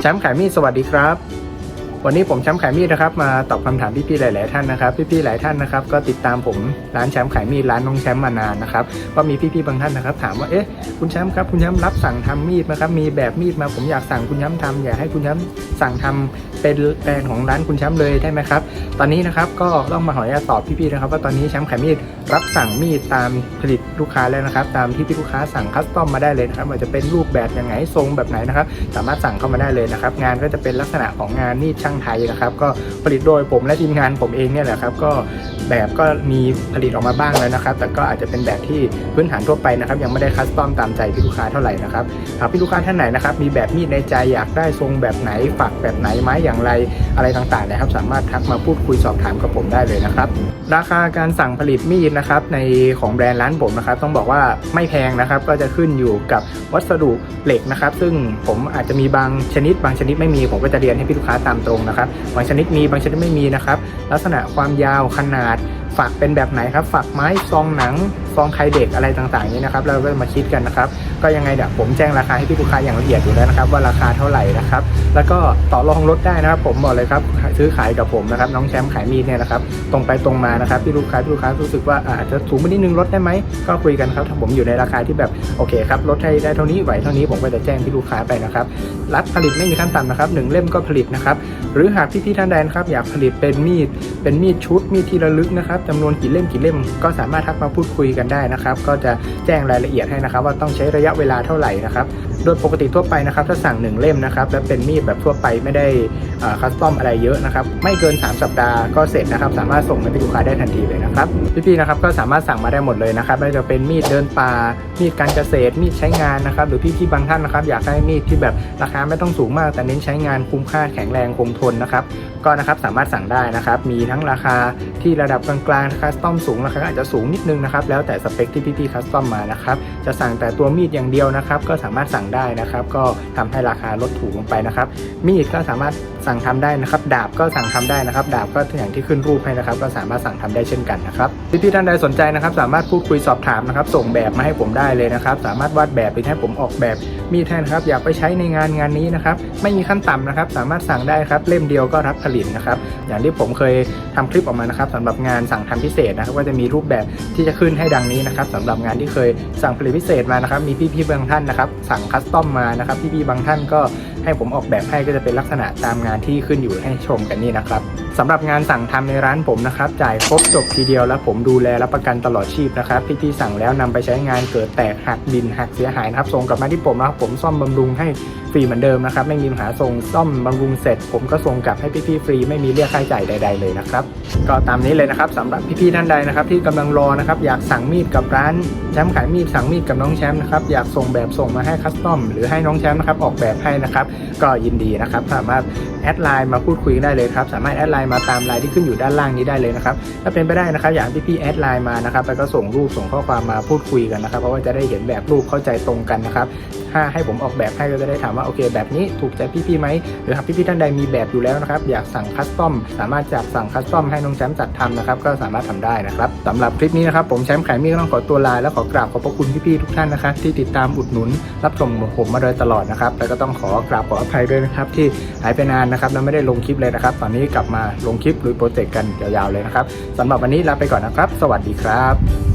แชมป์ขายมีดสวัสดีครับ วันนี้ผมแชมป์ขายมีดนะครับมาตอบคำถามพี่ๆหลาย ๆ ท่านนะครับ พี่ๆหลายท่านนะครับ ก็ติดตามผมร้านแชมป์ขายมีดร้านน้องแชมป์มานานนะครับก็มีพี่ๆบางท่านนะครับ ถามว่าเอ๊ะคุณแชมป์ครับคุณแชมป์รับสั่งทำมีดไหมครับมีแบบมีดมาผมอยากสั่งคุณแชมป์ทำอยากให้คุณแชมป์สั่งทำเป็นแบรนด์ของร้านคุณแชมป์เลยได้ไหมครับตอนนี้นะครับก็ต้องมาขออนุญาตตอบพี่ๆนะครับว่าตอนนี้แชมป์ขายมีดรับสั่งมีดตามผลิตลูกค้าแล้วนะครับ ตามที่พี่ลูกค้าสั่งคัสตอมมาได้เลยนะครับว่าจะเป็นรูปแบบยังไงทรงแบบไหนนะครับ สามารถสั่งเข้ามาได้เลยนะครับ งานก็จะเป็นลักษณะของงานมีดช่างไทยนะครับ ก็ผลิตโดยผมและทีมงานผมเองเนี่ยแหละครับ ก็แบบก็มีผลิตออกมาบ้างแล้วนะครับ แต่ก็อาจจะเป็นแบบที่พื้นฐานทั่วไปนะครับ ยังไม่ได้คัสตอมตามใจพี่ลูกค้าเท่าไหร่นะครับหากพี่ลูกค้าท่านไหนนะครับ มีแบบมีดในใจอยากได้ทรงแบบไหนฝักแบบไหนไม้อย่างไรอะไรต่างๆนะครับ สามารถทักมาพูดคุยสอบถามกับผมได้เลยนะครับ ราคาการสั่งผลิตมีดนะครับในของแบรนด์ร้านผมนะครับ ต้องบอกว่าไม่แพงนะครับ ก็จะขึ้นอยู่กับวัสดุเหล็กนะครับ ซึ่งผมอาจจะมีบางชนิดบางชนิดไม่มีผมก็จะเรียนให้พี่ลูกค้าตามตรงนะครับบางชนิดมีบางชนิดไม่มีนะครับ ลักษณะความยาวขนาด ฝักเป็นแบบไหนครับ ฝักไม้ซองหนังซองไข่เด็กอะไรต่างๆนี้นะครับ เราก็มาคิดกันนะครับ ก็ยังไงเดี๋ยวผมแจ้งราคาให้พี่ลูกค้าอย่างละเอียดอยู่แล้วนะครับ ว่าราคาเท่าไหร่นะครับ แล้วก็ต่อรองลดได้นะครับผมบอกเลยครับซื้อขายกับผมนะครับน้องแชมป์ขายมีดเนี่ยนะครับตรงไปตรงมานะครับพี่ลูกค้าพี่ลูกค้ารู้สึกว่าอาจจะสูงไปนิดนึงลดได้ไหมก็คุยกันครับถ้าผมอยู่ในราคาที่แบบโอเคครับลดให้ได้เท่านี้ไหวเท่านี้ผมก็จะแจ้งพี่ลูกค้าไปนะครับรับผลิตไม่มีขั้นต่ำนะครับหนึ่งเล่มก็ผลิตนะครับหรือหากพี่ๆท่านใดนะครับอยากผลิตเป็นมีดเป็นมีดชุดมีดที่ระลึกนะครับจำนวนกี่เล่มกี่เล่มก็สามารถทักมาพูดคุยกันได้นะครับ ก็จะแจ้งรายละเอียดให้นะครับ ว่าต้องใช้ระยะเวลาเท่าไหร่นะครับโดยปกติทั่วไปนะครับถ้าสั่ง 1 เล่มนะครับและเป็นมีดแบบทั่วไปไม่ได้คัสตอมอะไรเยอะนะครับไม่เกิน 3 สัปดาห์ก็เสร็จนะครับสามารถส่งให้ลูกค้าได้ทันทีเลยนะครับพี่ๆนะครับก็สามารถสั่งมาได้หมดเลยนะครับไม่ว่าจะเป็นมีดเดินป่ามีดการเกษตรมีดใช้งานนะครับหรือพี่ๆบางท่านนะครับอยากได้มีดที่แบบราคาไม่ต้องสูงมากแต่เน้นใช้งานคุ้มค่าแข็งแรงคงทนนะครับก็นะครับสามารถสั่งได้นะครับมีทั้งราคาที่ระดับกลางๆคัสตอมสูงราคาอาจจะสูงนิดนึงนะครับแล้วแต่สเปคที่พี่ๆคัสตอมมานะครับจะสั่งแต่ตัวมีดอย่างเดียวนะครับก็สามารถสั่งได้นะครับ ก็ทำให้ราคาลดถูกลงไปนะครับ มีดก็สามารถสั่งทำได้นะครับ ดาบก็สั่งทำได้นะครับ ดาบก็อย่างที่ขึ้นรูปให้นะครับ ก็สามารถสั่งทำได้เช่นกันนะครับพี่ๆท่านใดสนใจนะครับ สามารถพูดคุยสอบถามนะครับ ส่งแบบมาให้ผมได้เลยนะครับ สามารถวาดแบบหรือให้ผมออกแบบมีดแทนครับ อยากไปใช้ในงานงานนี้นะครับ ไม่มีขั้นต่ำนะครับ สามารถสั่งได้ครับเล่มเดียวก็รับผลิตนะครับ อย่างที่ผมเคยทำคลิปออกมานะครับสำหรับงานสั่งทำพิเศษนะครับ ก็จะมีรูปแบบที่จะขึ้นให้ดังนี้นะครับสำหรับงานที่เคยสั่งผลิตพิเศษมานะครับ มีพี่ๆบางท่านนะครับ สั่งคัสตอมมานะครับพี่ๆบางท่านก็ให้ผมออกแบบให้ก็จะเป็นลักษณะตามงานที่ขึ้นอยู่ให้ชมกันนี่นะครับสำหรับงานสั่งทำในร้านผมนะครับ จ่ายครบจบทีเดียวแล้วผมดูแลรับประกันตลอดชีพนะครับพี่ๆสั่งแล้วนำไปใช้งานเกิดแตกหักบินหักเสียหายนะครับส่งกลับมาที่ผมนะครับผมซ่อมบำรุงให้ฟรีเหมือนเดิมนะครับไม่มีปัญหาส่งซ่อมบำรุงเสร็จ ผมก็ส่งกลับให้พี่ๆฟรีไม่มีเรียกค่าใช้จ่ายใด ๆเลยนะครับก็ตามนี้เลยนะครับสำหรับพี่ๆท่านใดนะครับ ที่กำลังรอนะครับอยากสั่งมีดกับร้านแชมป์ขายมีดสั่งมีดกับน้องแชมป์นะครับอยากส่งแบบส่งมาให้คัสตอมหรือให้น้องแชมป์นะครับออกแบบให้นะครับก็ยินดีนะครับสามารถแอดไลน์มาพูดคุยได้เลยครับสามารถแอดไลน์มาตามไลน์ที่ขึ้นอยู่ด้านล่างนี้ได้เลยนะครับถ้าเป็นไปได้นะครับอยากให้พี่ๆแอดไลน์มานะครับแล้วก็ส่งรูปส่งข้อความมาพูดคุยกันนะครับ เพราะว่าจะได้เห็นแบบรูปเข้าใจตรงกันนะครับ ถ้าให้ผมออกแบบให้ก็จะได้ถามว่าโอเคแบบนี้ถูกใจพี่ๆไหมหรือหากพี่ๆท่านใดมีแบบอยู่แล้วนะครับอยากสั่งคัสตอมสามารถจับสั่งคัสตอมให้น้องแชมป์จัดทำนะครับก็สามารถทำได้นะครับสำหรับคลิปนี้นะครับผมแชมป์ไขายมีก็ต้องขอตัวลาและขอกราบขอบพระคุณพี่ๆทุกท่านนะครับที่ติดตามอุดหนุน รับชมผมมาโดยตลอดนะครับแล้วก็ต้องขอกราบขออภัยด้วยนะครับที่หายไปนานนะครับแล้วไม่ได้ลงคลิปเลยนะครับ ตอนนี้กลับมาลงคลิปลุยโปรเจกต์กันยาวๆเลยนะครับสำหรับวันนี้ลาไปก่อนนะครับ สวัสดีครับ